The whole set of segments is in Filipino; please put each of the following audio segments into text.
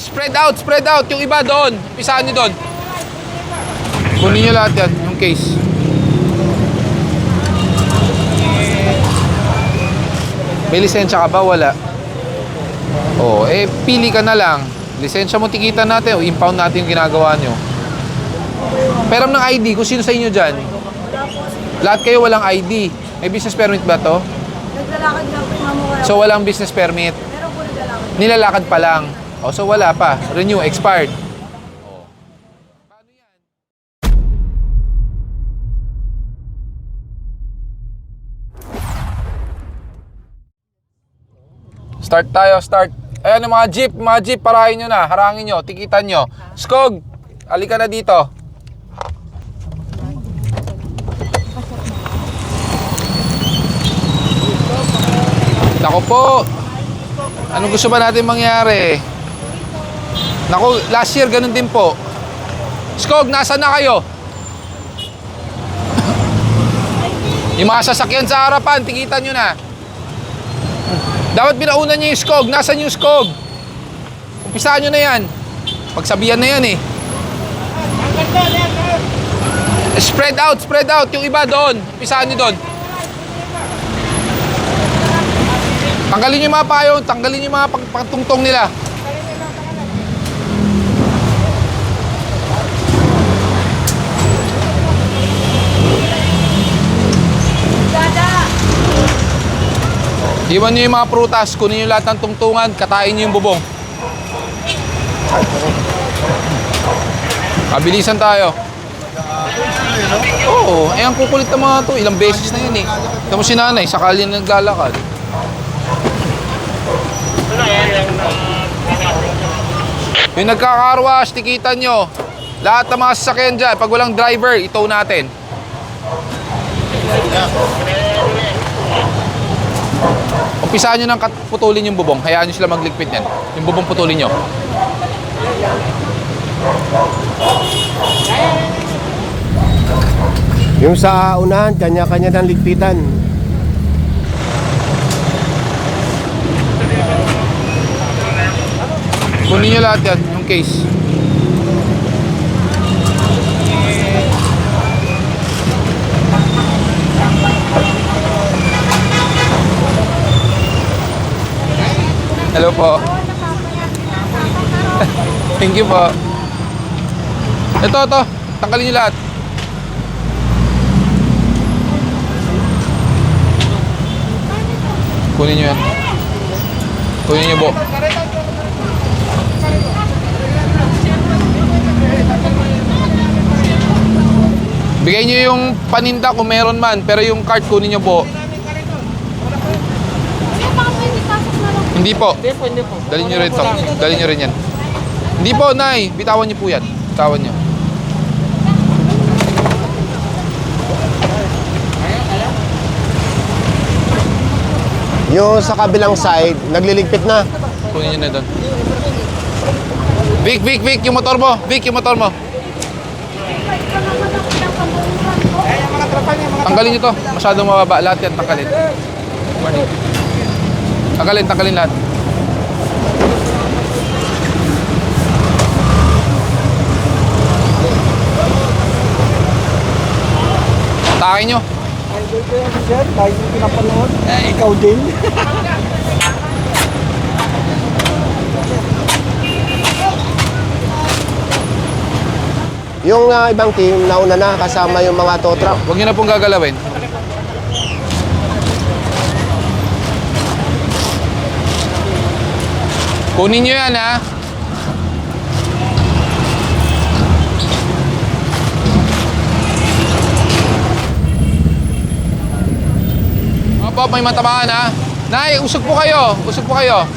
Spread out, spread out. Yung iba doon. Pisahan nyo doon. Kunin nyo lahat yan, yung case. May lisensya ka ba? Wala. Oh, eh, pili ka na lang. Lisensya mo, tikitan natin. O, impound natin yung ginagawa nyo. Pero ng ID, kung sino sa inyo dyan? Lahat kayo walang ID. May business permit ba to? Naglalakad lang po. So, walang business permit. Nilalakad pa lang. O, so wala pa. Renew, expired. Start tayo, start. Ayan yung mga jeep, mga jeep, parahin nyo na. Harangin nyo, tikitan nyo. Skog, alika na dito. Nako po, Anong gusto ba natin mangyari? Naku, last year ganun din po. Skog, nasa na kayo? yung mga sasakyan sa harapan, tikitan nyo na. Dapat pinaunan nyo yung Skog. Nasaan yung Skog? Umpisahan nyo na yan. Pagsabihan na yan eh. Spread out, spread out. Yung iba doon. Umpisahan nyo doon. Tanggalin yung mga payong, tanggalin yung mga pag- pagtungtong nila. Iwan nyo yung mga prutas, kunin nyo lahat ng tungtungan, katain nyo yung bubong. Mabilisan tayo. Oo, eh ang kukulit ng mga to, ilang beses na yun eh. Ito mo si nanay, sakali na naglalakad. Yung nagkakarwash, tikitan nyo. Lahat ng mga sasakyan dyan, pag walang driver, itow natin. Umpisahan nyo ng putulin yung bubong. Hayaan nyo sila magligpit yan. Yung bubong putulin nyo. Yung sa unahan, kanya-kanya ng ligpitan. Kunin nyo lahat yan, yung case. Hello po. Thank you po. Ito, ito. Tanggalin nyo lahat. Kunin nyo yan. Kunin nyo po. Bigay nyo yung paninda kung meron man, pero yung card kunin nyo po. Hindi po. Hindi po, hindi po. Dali nyo rin to. Dali nyo rin yan. Hindi po, Nay. Bitawan nyo po yan. Bitawan nyo. Yung sa kabilang side, nagliligpit na. Kunin nyo na doon. Vic, Vic, Vic, yung motor mo. Vic, yung motor mo. Tanggalin nyo to. Masyadong mababa. Lahat yan, tanggalin. Morning. Tanggalin, tanggalin lahat. Takin nyo. Idol ko yan, sir. Dahil yung pinapanood. Eh, ikaw din. Yung ah, ibang team, nauna na kasama yung mga tow truck. Huwag nyo na pong gagalawin. Kunin nyo yan, ha? Opo, may matamaan, ha? Nay, usog po kayo. Usog po kayo.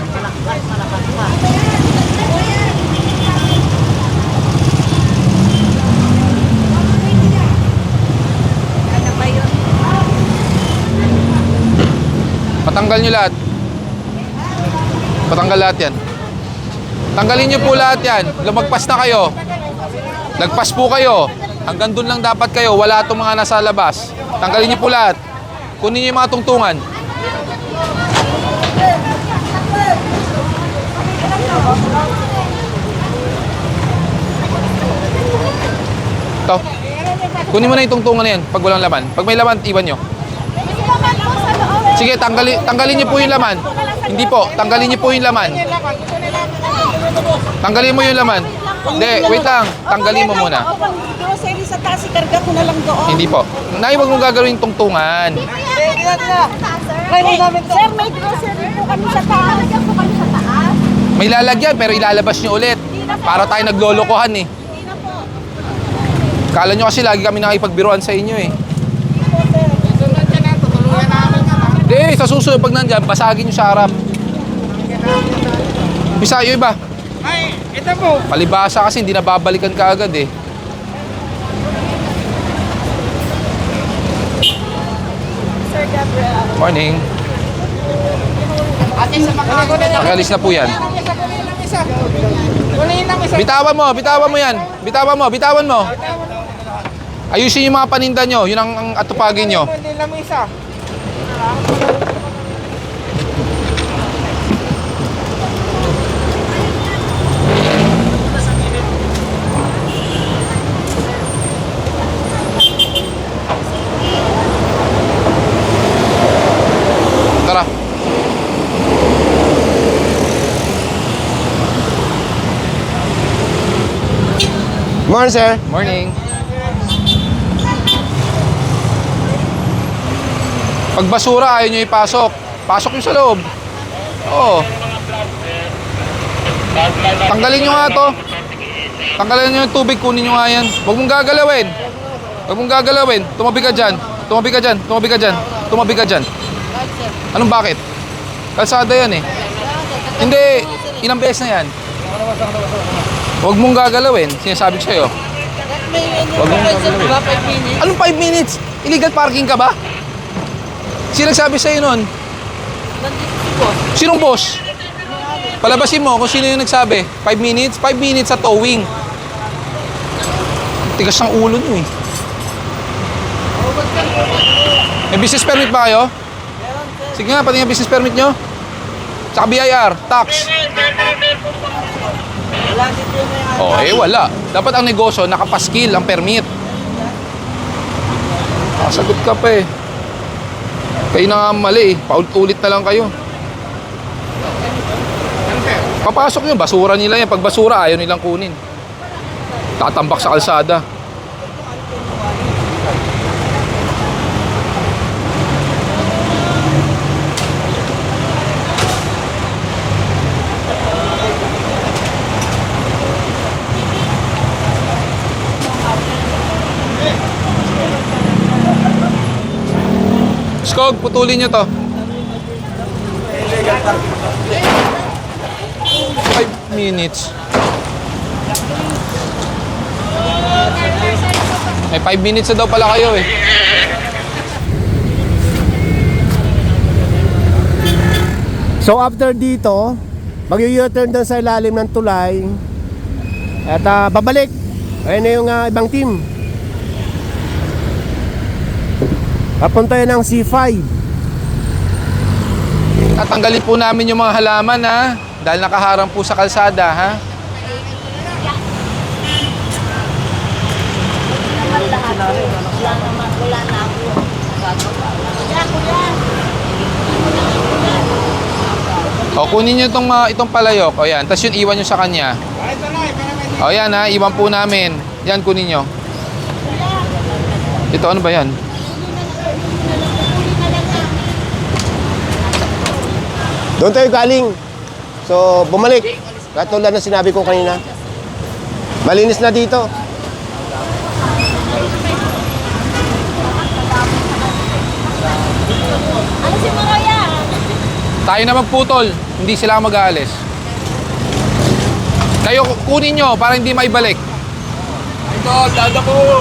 Patanggal nyo lahat. Patanggal lahat yan. Tanggalin nyo po lahat yan. Lumagpas na kayo. Lagpas po kayo. Hanggang dun lang dapat kayo. Wala itong mga nasa labas. Tanggalin nyo po lahat. Kunin nyo yung mga tungtungan. Ito. Kunin mo na yung tungtungan na yan pag walang laman. Pag may laman, iwan nyo. Sige, tanggalin, tanggalin nyo po yung laman. Hindi po, tanggalin nyo po yung laman. Tanggalin mo yung laman. Hindi, wait lang. Tanggalin mo muna. O, pang grocery sa taas, ikarga ko na lang doon. Hindi po. Nay, wag mong gagawin tungtungan. May, sir, may grocery po kami sa taas. Talaga po kami sa taas. May lalagyan pero ilalabas nyo ulit. Para tayo naglolokohan eh. Hindi na po. Kala nyo kasi lagi kami nakipagbiruan sa inyo eh. Hindi, sa susunod pag nandyan, basagin nyo sa harap. Bisa yung iba. Ito po. Palibasa kasi hindi nababalikan ka agad eh. Sir Gabriel. Morning. Pagalis na po yan. Kunin lang isa. Bitawan mo, bitawan mo yan. Bitawan mo, bitawan mo. Ayusin yung mga paninda nyo. Yun ang, ang atupagin nyo. Kunin lang isa. Morning, sir. Morning. Pag basura, ayaw nyo ipasok. Pasok nyo sa loob. Oo. Tanggalin nyo nga to. Tanggalin nyo yung tubig, kunin nyo nga yan. Huwag mong gagalawin. Huwag mong gagalawin. Tumabi ka dyan. Tumabi ka dyan. Tumabi ka dyan. Tumabi ka dyan. Anong bakit? Kalsada yan eh. Hindi. Ilang beses na yan. Huwag mong gagalawin. Sinasabi ko sa'yo. Huwag mong gagalawin. Anong 5 minutes? Illegal parking ka ba? Sino nagsabi sa'yo nun? Sinong boss? Palabasin mo kung sino yung nagsabi. 5 minutes? 5 minutes sa towing. Tigas ng ulo nyo eh. May business permit ba kayo? Sige nga, pati nga business permit nyo. Tsaka BIR, tax. Oh, eh wala. Dapat ang negosyo, nakapaskil ang permit. Kasagot ka pa eh. Kayo na nga mali eh. Paulit-ulit na lang kayo. Papasok nyo, basura nila yan. Pag basura, ayaw nilang kunin. Tatambak sa kalsada. Skog, putulin nyo to. 5 minutes. May 5 minutes na daw pala kayo eh. So after dito, mag-u-turn doon sa ilalim ng tulay. At ah, babalik. Ayun na yung ah, ibang team. Papunta yan ng C5. Tatanggalin po namin yung mga halaman ha. Dahil nakaharang po sa kalsada ha. O kunin nyo itong, mga- itong palayok. O yan. Tapos yun iwan nyo sa kanya. O yan ha. Iwan po namin. Yan kunin nyo. Ito ano ba yan? Doon tayo galing. So, bumalik. Katulad na sinabi ko kanina. Malinis na dito. Ano si Maroya? Tayo na magputol. Hindi sila mag-aalis. Kayo kunin nyo para hindi maibalik. Ito, dada ko.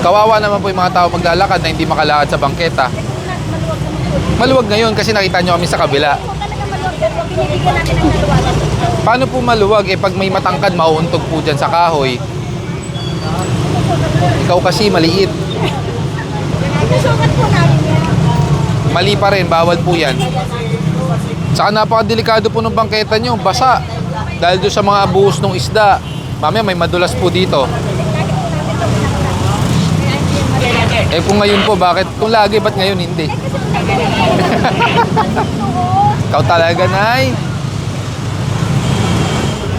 Kawawa naman po yung mga tao maglalakad na hindi makalakad sa bangketa. Maluwag ngayon kasi nakita nyo kami sa kabila. Paano po maluwag? Eh, pag may matangkad, mauuntog po dyan sa kahoy. Ikaw kasi, maliit. Mali pa rin, bawal po yan. Saka napakadelikado po ng bangketa nyo, basa. Dahil doon sa mga buhos ng isda. Mamaya may madulas po dito. Eh kung ngayon po, bakit? Kung lagi, ba't ngayon hindi? Ikaw talaga, Nay.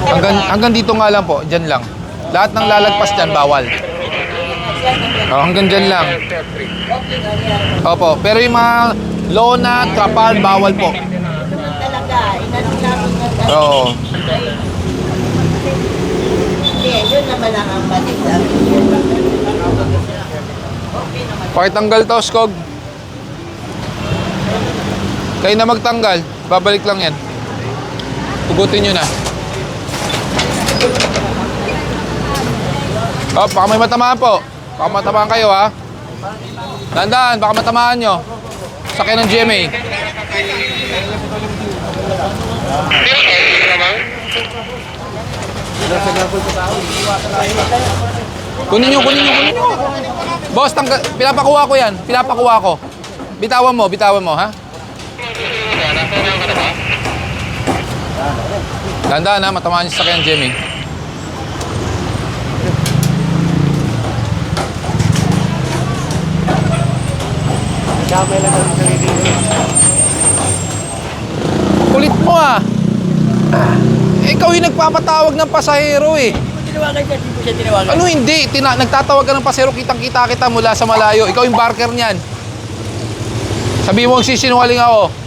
Hanggang, hanggang dito nga lang po, dyan lang. Lahat ng lalagpas dyan, bawal. Oh, hanggang dyan lang. Opo, pero yung mga lona, trapal, bawal po. Talaga, inanong namin na Oo. Hindi, naman ang balik namin. Pakitanggal to, Skog. Kayo na magtanggal. Babalik lang yan. Tugutin nyo na. Oh, baka may matamaan po. Baka matamaan kayo, ha? Tandaan, baka matamaan nyo. Sakyan ng GMA. Kunin nyo, kunin nyo, kunin nyo. Boss, tangga, pinapakuha ko yan. Pinapakuha ko. Bitawan mo, bitawan mo, ha? Tandaan ha, matamaan yung sakyan, Jimmy. Kulit mo ah. Ikaw yung nagpapatawag ng pasahero eh. Tinawagan hindi ko siya tinawagan. Ano hindi? Tina nagtatawag ka ng pasero, kitang-kita kita mula sa malayo. Ikaw yung barker niyan. Sabi mo, sisinungaling ako.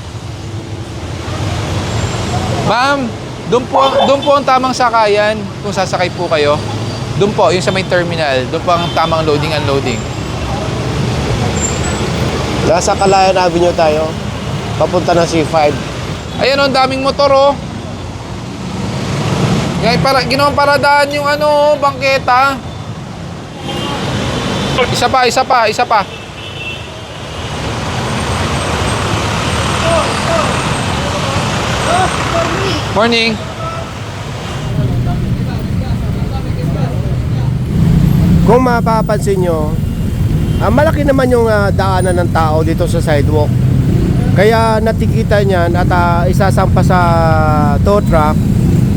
Ma'am, doon po, doon po ang tamang sakayan kung sasakay po kayo. Doon po, yung sa may terminal. Doon po ang tamang loading and unloading. Nasa Kalayan Avenue tayo. Papunta ng C5. Ayan oh, ang daming motor oh. Ngay para ginawang paradaan yung ano, oh, bangketa. Isa pa, isa pa, isa pa. Morning. Kung mapapansin nyo, ah, malaki naman yung ah, daanan ng tao dito sa sidewalk. Kaya natikita niyan at ah, isasampa sa tow truck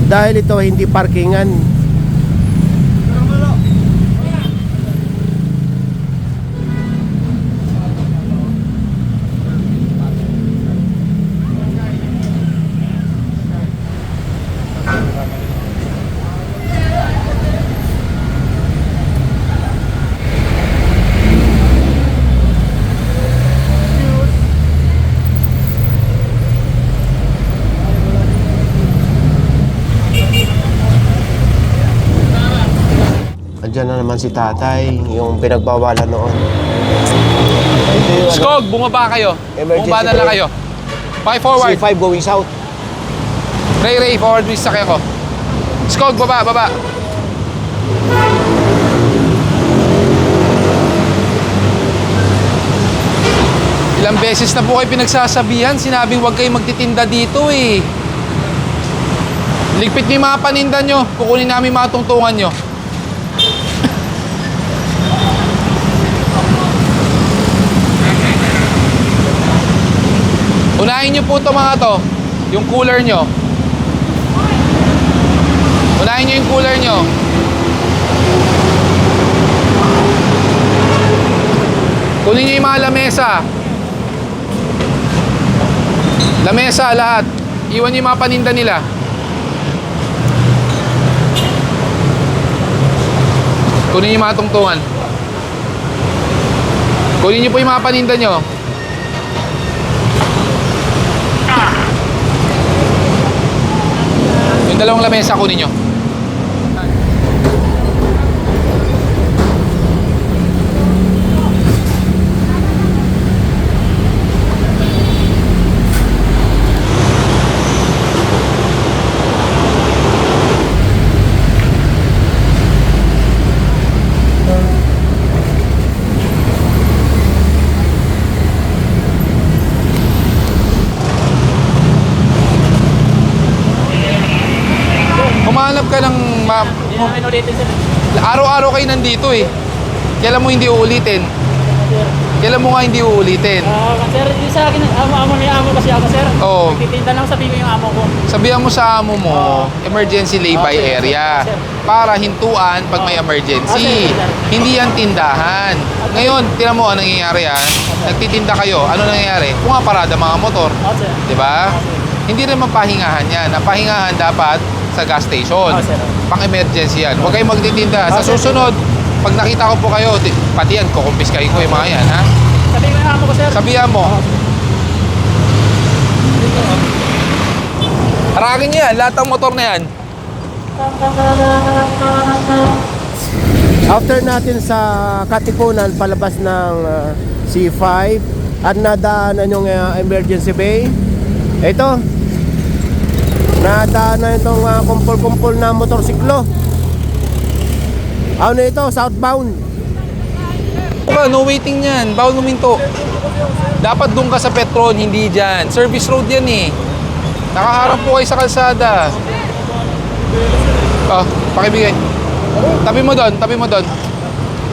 dahil ito hindi parkingan. Andiyan na naman si tatay, yung pinagbawalan noon. Ito yung ano, Skog, bumaba kayo. Emergency Bumaba na lang brake. kayo. Paki forward. C5 going south. Ray, Ray, forward please sakyan ko. Skog, baba, baba. Ilang beses na po kayo pinagsasabihan, sinabing huwag kayong magtitinda dito eh. Ligpit niyo yung mga paninda nyo, kukunin namin yung mga tungtungan nyo. Unahin nyo po ito mga to, yung cooler nyo. Unahin nyo yung cooler nyo. Kunin nyo yung mga lamesa. Lamesa, lahat. Iwan nyo yung mga paninda nila. Kunin nyo yung mga tungtungan. Kunin nyo po yung mga paninda nyo. Dalawang lamesa kunin nyo. Humanap ka ng ma- Hindi namin ulitin sir. Araw-araw kayo nandito eh. Kailan mo hindi uulitin? Kailan mo nga hindi uulitin? Ah, sir, yung sa akin, amo-amo ni amo kasi ako, sir. Oo. Nagtitinda lang sa bibi yung amo ko. Sabihan mo sa amo mo, emergency lay-by Okay, area. sir. Para hintuan pag may Ah, emergency. sir. Hindi yan tindahan. Ngayon, tinan mo ano nangyayari ha. Nagtitinda kayo. Ano nangyayari? Pumaparada mga motor. Oo, sir. Di ba? Hindi rin mapahingahan yan. Ang pahingahan dapat sa gas station. Oo, sir. Pang-emergency yan. Huwag kayong magtitinda. Sa susunod, pag nakita ko po kayo, di- pati yan, kukumpiskay ko yung mga yan, ha? Sabi ko yung amo ko, sir. Sabihan mo. Haragin niya yan, lahat ng motor na yan. After natin sa Katipunan palabas ng uh, C5 at nadaanan yung uh, emergency bay. Ito. Nadaanan itong uh, kumpul-kumpul na motorsiklo. Ano ito? Southbound. Ka, no waiting yan. Bawal huminto. Dapat doon ka sa Petron, hindi dyan. Service road yan eh. Nakaharap po kayo sa kalsada. Oh, pakibigay. Tabi mo doon, tabi mo doon.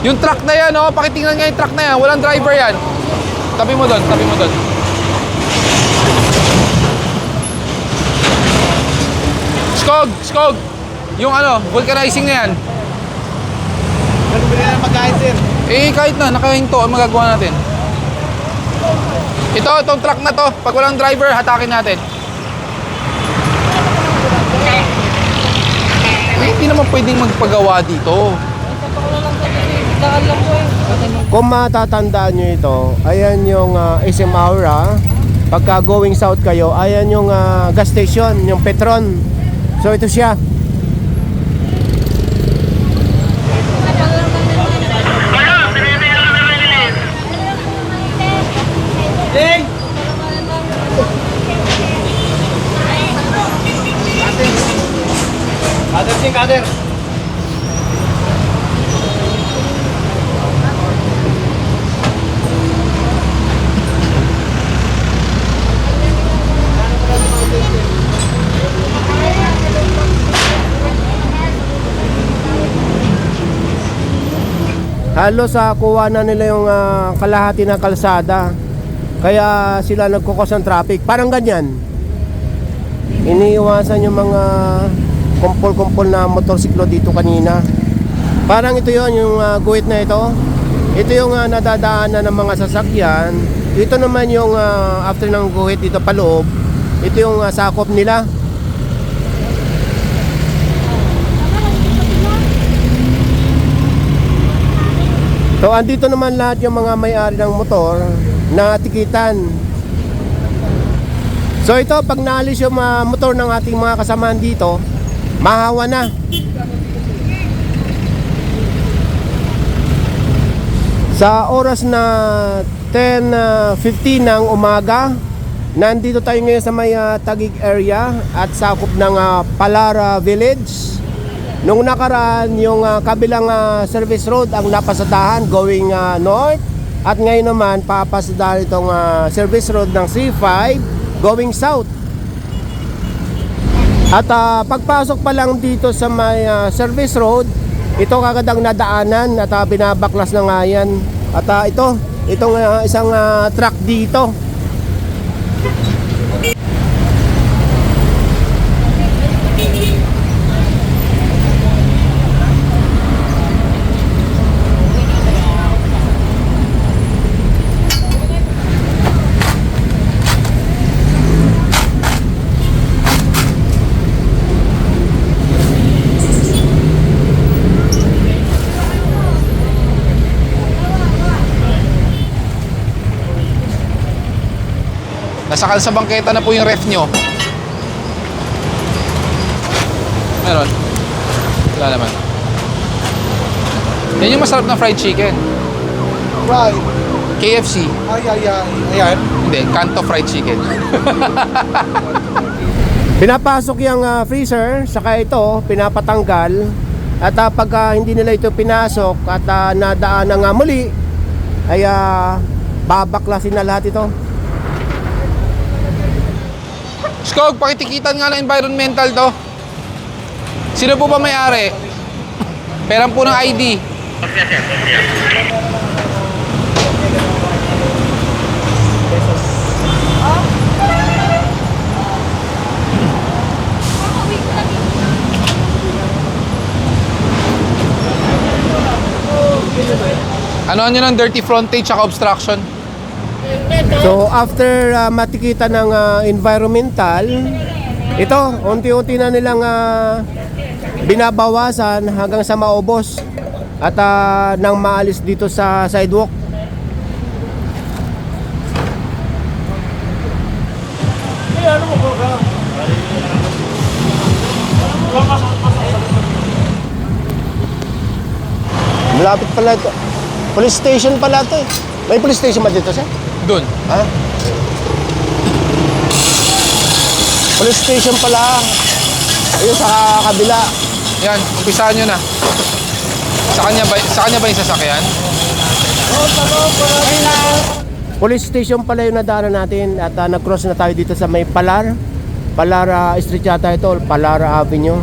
Yung truck na yan, oh, pakitingnan nga yung truck na yan. Walang driver yan. Tabi mo doon, tabi mo doon. Skog, skog. Yung ano, vulcanizing na yan. Nagbili na ng pagkain, sir. Eh, kahit na, nakahinto, ang magagawa natin? Ito, itong truck na to, pag walang driver, hatakin natin. Eh, hindi naman pwedeng magpagawa dito. Kung matatandaan nyo ito, ayan yung uh, SM Aura. Pagka going south kayo, ayan yung ah, gas station, yung Petron. So ito siya. Kader, Ding, kader. Halos sa kuha na nila yung ah, kalahati ng kalsada. Kaya sila nagkukos ng traffic. Parang ganyan. Iniiwasan yung mga kumpol-kumpol na motorsiklo dito kanina. Parang ito yon yung ah, guhit na ito. Ito yung ah, nadadaanan ng mga sasakyan. Ito naman yung ah, after ng guhit dito paloob. Ito yung ah, sakop nila. So andito naman lahat yung mga may-ari ng motor na tikitan. So ito pag naalis yung mga motor ng ating mga kasamaan dito, mahawa na. Sa oras na 10.15 ng umaga, nandito tayo ngayon sa may ah, Taguig area at sakop ng ah, Palara Village. Nung nakaraan, yung ah, kabilang ah, service road ang napasadahan going ah, north. At ngayon naman, papasadahan itong ah, service road ng C5 going south. At ah, pagpasok pa lang dito sa may ah, service road, ito kagad ang nadaanan at ah, binabaklas na nga yan. At ah, ito, itong ah, isang ah, truck dito. Nasakal sa bangketa na po yung ref nyo. Meron. Wala naman. Yan yung masarap na fried chicken. Right. KFC. Ay, ay, ay. Ayan. Hindi, Kanto fried chicken. Pinapasok yung ah, freezer, saka ito, pinapatanggal. At ah, pag ah, hindi nila ito pinasok at ah, nadaan na nga muli, ay ah, babaklasin na lahat ito. Skog, pakitikitan nga ng environmental to. Sino po ba may-ari? Perang po ng ID. Kopya, sir. Kopya. Ano nyo ng dirty frontage at obstruction? So after uh, matikita ng uh, environmental, ito, unti-unti na nilang uh, binabawasan hanggang sa maubos at uh, nang maalis dito sa sidewalk. Malapit pala ito. Police station pala ito eh. May police station ba dito, sir? Doon. Ha? Police station pala. Ayun sa kabila. Yan, umpisahan nyo na. Sa kanya ba, sa kanya ba yung sasakyan? Police station pala yung nadaanan natin at uh, nag-cross na tayo dito sa may Palar. Palar uh, Street yata ito, Palar Avenue.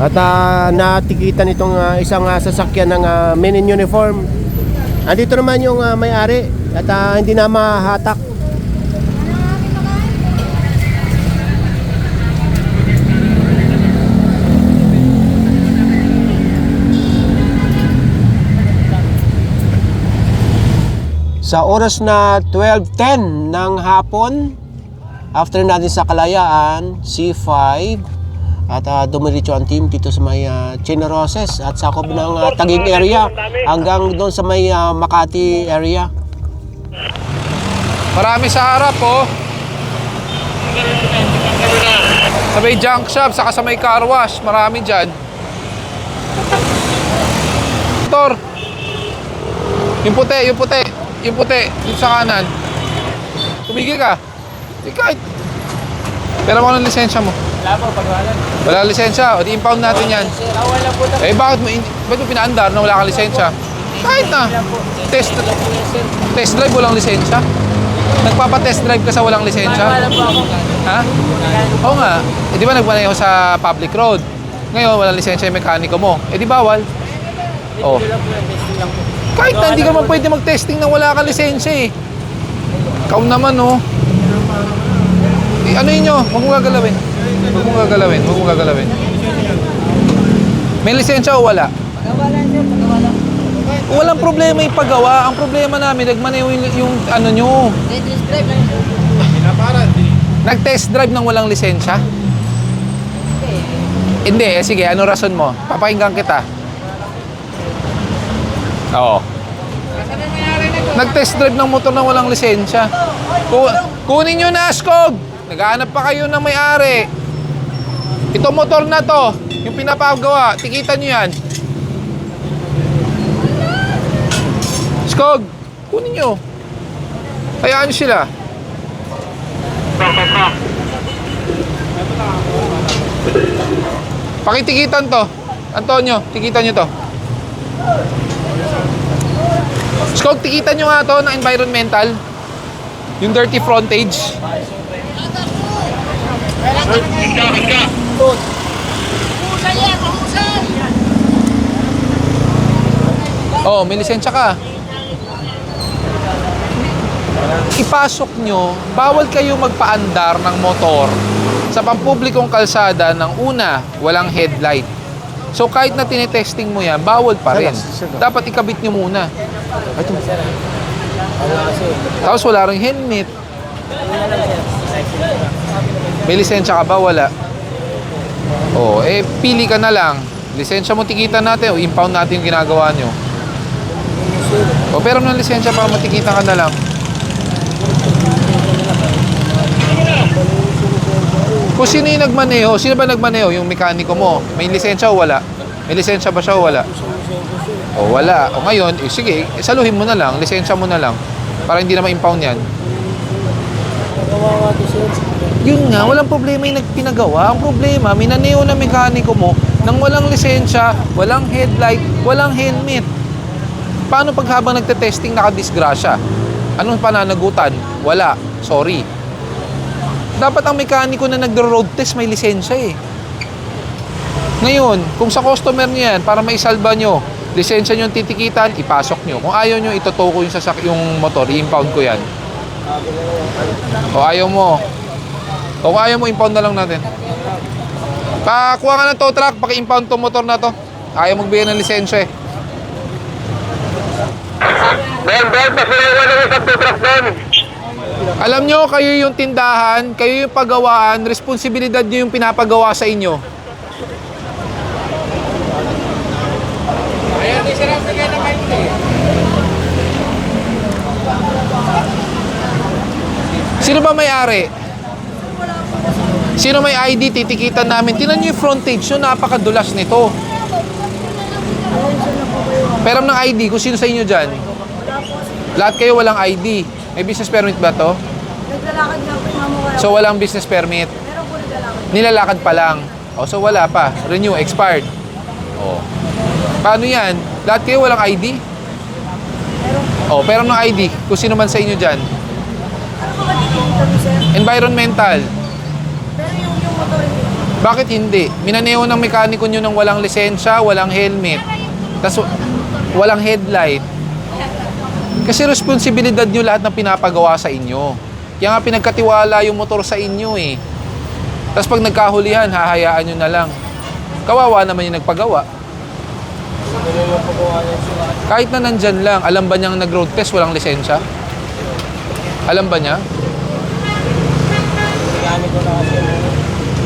At uh, natikitan itong uh, isang uh, sasakyan ng uh, men in uniform. Andito naman yung uh, may-ari at uh, hindi na mahatak. Sa oras na 12.10 ng hapon, after natin sa Kalayaan, C5, at uh, dumiretso ang team dito sa may uh, Generoses at sakop ng uh, Tagig area hanggang doon sa may ah, Makati area. Marami sa harap, oh. Sa may junk shop, saka sa may car wash, marami dyan. Motor. Yung puti, yung puti. Yung puti, yung sa kanan. Tumigil ka. Kahit. Pero mo ng lisensya mo. Wala po, pagwalan. Wala lisensya, o di impound natin yan. Sir, lang po. Eh bakit mo, ba't mo pinaandar na wala kang lisensya? Kahit na. Test, test drive walang lisensya. Nagpapa-test drive ka sa walang lisensya. Wala po ako. Ha? Oo nga. Eh di ba nagmaneho sa public road? Ngayon, walang lisensya yung mekaniko mo. Eh di bawal. Oh. Kahit na hindi ka man pwede mag-testing na wala kang lisensya eh. Ikaw naman oh. Eh, ano yun nyo? Huwag mo gagalawin. Huwag mo gagalawin. Huwag mo gagalawin. May lisensya o wala? Walang problema yung paggawa. Ang problema namin, nagmaneho yung, yung ano nyo. Test drive lang, sir. Nag-test drive ng walang lisensya? Hindi. Eh, sige, ano rason mo? Papakinggan kita. Oo. Nag-test drive ng motor na walang lisensya. Ku kunin nyo na, Skog! Naghahanap pa kayo ng may-ari. Ito motor na to, yung pinapagawa, tikitan nyo yan. Skog, kunin nyo. Hayaan nyo sila. Pakitikitan to. Antonio, tikitan nyo to. Skog, tikitan nyo nga to ng environmental. Yung dirty frontage. Oh, may lisensya ka. Ipasok nyo, bawal kayo magpaandar ng motor sa pampublikong kalsada ng una, walang headlight. So kahit na tinetesting mo yan, bawal pa rin. Dapat ikabit nyo muna. Tapos wala rin helmet. May lisensya ka ba? Wala. Oh, eh pili ka na lang. Lisensya mo tikitan natin o impound natin yung ginagawa nyo. O pero ng lisensya para matikita ka na lang. Kung sino yung nagmaneho, sino ba nagmaneho? Yung mekaniko mo. May lisensya o wala? May lisensya ba siya o wala? O wala. O ngayon, eh, sige, eh, saluhin mo na lang. Lisensya mo na lang. Para hindi na ma-impound yan. Yun nga, walang problema yung nagpinagawa. Ang problema, minaneo na mekaniko mo nang walang lisensya, walang headlight, walang helmet. Paano pag habang nagte-testing nakadisgrasya? Anong pananagutan? Wala. Sorry. Dapat ang mekaniko na nagro-road test may lisensya eh. Ngayon, kung sa customer niyo yan, para maisalba nyo, lisensya nyo yung titikitan, ipasok nyo. Kung ayaw nyo, itotoko yung, sasak yung motor, i-impound ko yan. O ayaw mo. O kung ayaw mo, impound na lang natin. Pakuha ka ng tow truck, paki-impound tong motor na to. Ayaw magbigay ng lisensya eh. Alam nyo, kayo yung tindahan, kayo yung paggawaan, responsibilidad nyo yung pinapagawa sa inyo. Sino ba may-ari? Sino may ID? Titikitan namin. Tinan nyo yung frontage nyo, napakadulas nito. Pero ng ID, kung sino sa inyo dyan? Lahat kayo walang ID. May business permit ba to? Naglalakad nga po yung. So walang business permit. Meron po naglalakad. Nilalakad pa lang. O so wala pa. Renew, expired. O. Paano yan? Lahat kayo walang ID? O, pero ng ID, kung sino man sa inyo dyan. Ano ba dito mo, sir? Environmental. Pero yung, yung motor hindi. Bakit hindi? Minaneo ng mekaniko nyo ng walang lisensya, walang helmet, tas walang headlight. Kasi responsibilidad nyo lahat ng pinapagawa sa inyo. Kaya nga pinagkatiwala yung motor sa inyo eh. Tapos pag nagkahulihan, hahayaan nyo na lang. Kawawa naman yung nagpagawa. Kahit na nandyan lang, alam ba niyang nag-road test, walang lisensya? Alam ba niya?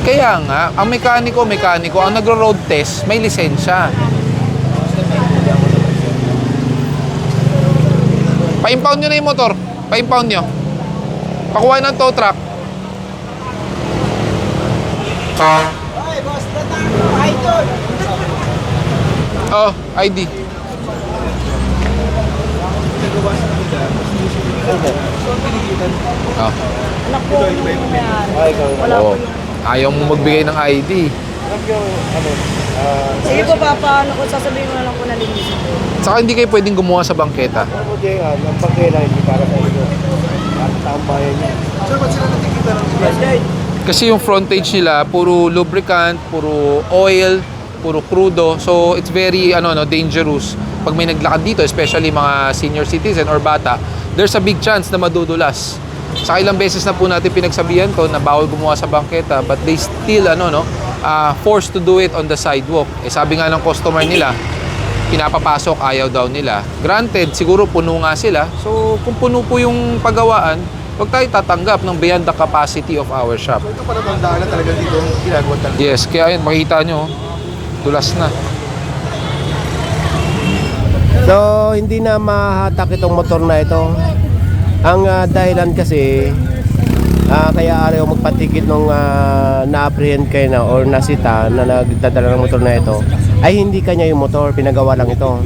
Kaya nga, ang mekaniko, mekaniko, ang nagro-road test, may lisensya. Pa-impound nyo na yung motor. Pa-impound nyo. Pakuha ng tow truck. Ay, boss, datang mo, idol. Oh, ID. Oh. Anak po yung yan. Ay, ikaw. Wala po Oo. yung... Ayaw mo magbigay ng ID. Alam yung, ano, ah, Sige po, papaano ko sasabihin mo na lang po na linis ito. Saka hindi kayo pwedeng gumawa sa bangketa. ano mo, Jay, ah, ng pagkela, hindi para sa iyo. Para sa taong bayan niya. Sir, ba't sila natikita ng sila? Kasi yung frontage nila, puro lubricant, puro oil, puro crudo. So, it's very ano no dangerous. Pag may naglakad dito, especially mga senior citizen or bata, there's a big chance na madudulas. Sa ilang beses na po natin pinagsabihan to na bawal gumawa sa bangketa, but they still ano no, ah, forced to do it on the sidewalk. Eh sabi nga ng customer nila, pinapapasok, ayaw daw nila. Granted, siguro puno nga sila. So, kung puno po yung paggawaan, huwag tayo tatanggap ng beyond the capacity of our shop. Ito pala bang daan na talaga dito ginagawa talaga. Yes, kaya yun, makikita nyo, tulas na. So, hindi na mahatak itong motor na ito. Ang ah, dahilan kasi, ah, kaya ayaw magpatikit nung ah, na-apprehend kayo na or nasita na nagdadala ng motor na ito, ay hindi kanya yung motor, pinagawa lang ito.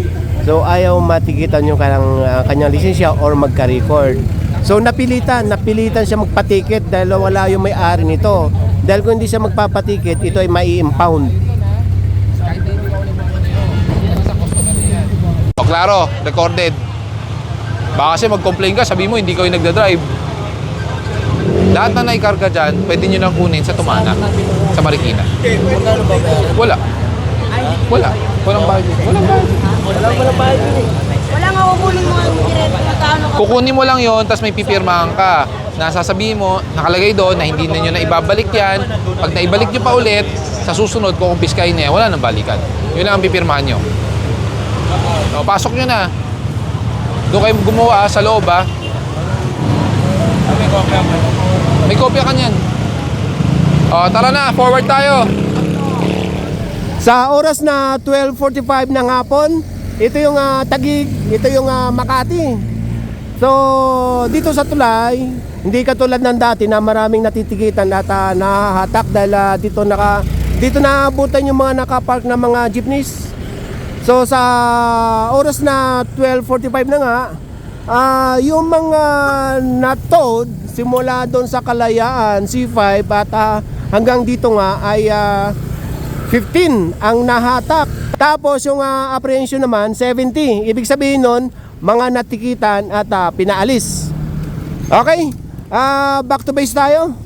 So, ayaw matikitan yung kanyang, ah, kanyang lisensya or magka-record. So, napilitan, napilitan siya magpatikit dahil wala yung may-ari nito. Dahil kung hindi siya magpapatikit, ito ay mai-impound. O klaro, recorded. Baka kasi mag-complain ka, sabi mo hindi kayo nagda-drive. Lahat na naikarga dyan, pwede nyo nang kunin sa Tumana, sa Marikina. Wala. Wala. Walang bayad. Walang bayad. Wala nga kukunin mo ang direkto na ka. Kukunin mo lang yon tapos may pipirmahan ka. Nasasabihin mo, nakalagay doon na hindi na nyo na ibabalik yan. Pag naibalik nyo pa ulit, sa susunod, kukumpiskahin niya, wala nang balikan. Yun lang ang pipirmahan nyo. O, pasok nyo na. Doon kayo gumawa ah, sa loob ah. May kopya ka niyan. O, tara na, forward tayo. Sa oras na 12.45 ng hapon, ito yung ah, Tagig, ito yung ah, Makati. So, dito sa tulay, hindi katulad ng dati na maraming natitikitan at ah, nahahatak dahil ah, dito naka dito naabutan yung mga nakapark na mga jeepneys. So sa oras na 12.45 na nga, ah, yung mga natod simula doon sa Kalayaan, C5 at ah, hanggang dito nga ay ah, 15 ang nahatak. Tapos yung ah, apprehension naman 70. Ibig sabihin nun, mga natikitan at ah, pinaalis. Okay? Ah, back to base tayo.